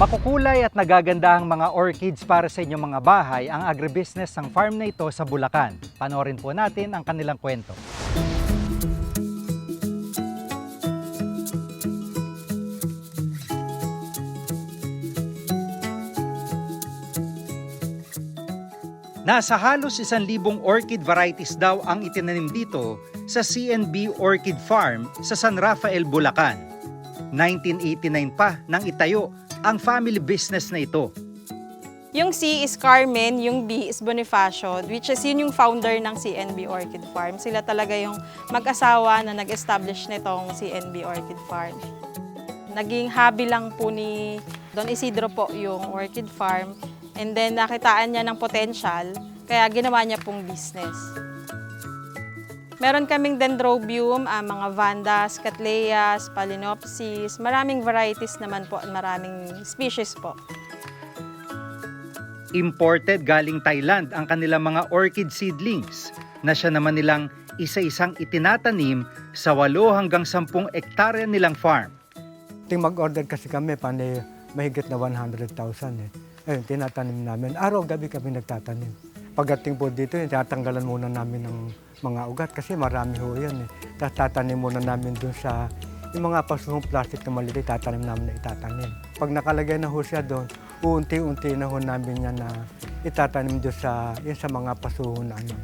Makukulay at nagagandahang mga orchids para sa inyong mga bahay ang agribusiness ng farm na ito sa Bulacan. Panorin po natin ang kanilang kwento. Nasa halos isang libong orchid varieties daw ang itinanim dito sa CNB Orchid Farm sa San Rafael, Bulacan. 1989 pa nang itayo ang family business na ito. Yung C is Carmen, yung B is Bonifacio, which is yun yung founder ng CNB Orchid Farm. Sila talaga yung mag-asawa na nag-establish nitong CNB Orchid Farm. Naging hobby lang po ni Don Isidro po yung Orchid Farm. And then nakitaan niya ng potential, kaya ginawa niya pong business. Meron kaming dendrobium, ah, mga vandas, cattleyas, phalaenopsis, maraming varieties naman po, at maraming species po. Imported galing Thailand ang kanilang mga orchid seedlings na siya naman nilang isa-isang itinatanim sa 8 hanggang 10 ektarya nilang farm. Ting mag-order kasi kami, pani mahigit na 100,000 eh. Ayun, tinatanim namin. Araw-gabi kami nagtatanim. Pagdating po dito, yun, tinatanggalan muna namin ng mga ugat kasi marami ho yan eh. Tapos tatanim muna namin dun sa yung mga pasuhong plastic na maliliit, tatanim namin na itatanim. Pag nakalagay na ho siya doon, uunti-unti na ho namin yan na itatanim doon sa, yun sa mga pasuhong na ano.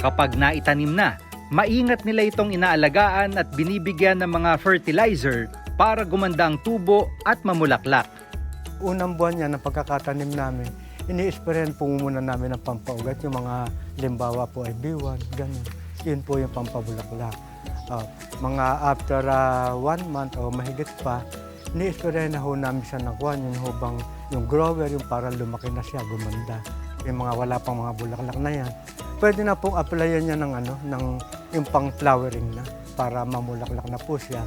Kapag naitanim na, maingat nila itong inaalagaan at binibigyan ng mga fertilizer para gumanda ang tubo at mamulaklak. Unang buwan niya ng pagkakatanim namin, ini-sprayan po muna namin ng pampaugat. Yung mga limbawa po ay B1, ganun. Yun po yung pampabulaklak. Ah, mga after ah, one month o mahigit pa, ini-sprayan na ho namin siya ng kwan, yung hubang, yung grower, yung para lumaki na siya, gumanda. Yung mga wala pang mga bulaklak na yan. Pwede na pong applyan niya ng ano, ng yung pang flowering na para mamulaklak na po siya.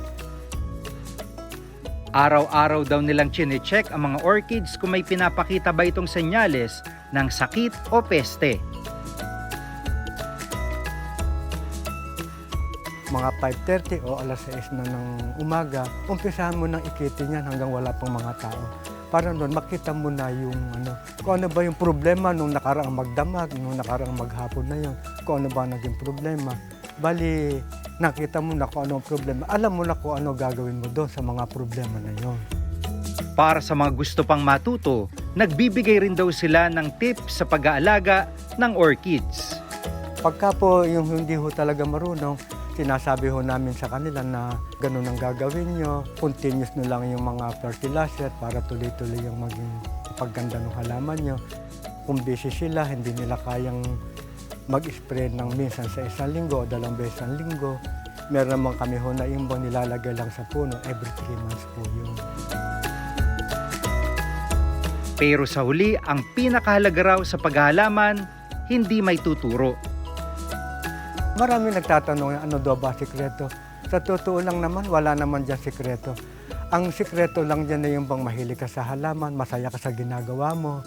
Araw-araw daw nilang chinecheck ang mga orchids kung may pinapakita ba itong senyales ng sakit o peste. mga 5.30 o alas 6 na ng umaga, umpisahan mo nang ikitin yan hanggang wala pang mga tao. Para doon, makita mo na yung ano, kung ano ba yung problema nung nakaraang magdamag, nung nakaraang maghapon na yun, kung ano ba naging problema. Bali, nakita mo na kung ano ang problema. Alam mo na kung ano gagawin mo doon sa mga problema na yun. Para sa mga gusto pang matuto, nagbibigay rin daw sila ng tips sa pag-aalaga ng orchids. Pagka po yung hindi ho talaga marunong, sinasabi ho namin sa kanila na ganun ang gagawin nyo. Continuous nyo lang yung mga fertilizer para tuloy-tuloy yung maging pagganda ng halaman nyo. Kung busy sila, hindi nila kayang mag-spray ng minsan sa isang linggo o dalawang beses sa linggo. Meron naman kami ho na imbang nilalagay lang sa puno every 3 months po yun. Pero sa huli, ang pinakahalaga raw sa paghahalaman, hindi may tuturo. Marami nagtatanong ano daw ba sikreto. Sa totoo lang naman, wala naman dyan sikreto. Ang sikreto lang dyan na yung bang mahilig ka sa halaman, masaya ka sa ginagawa mo.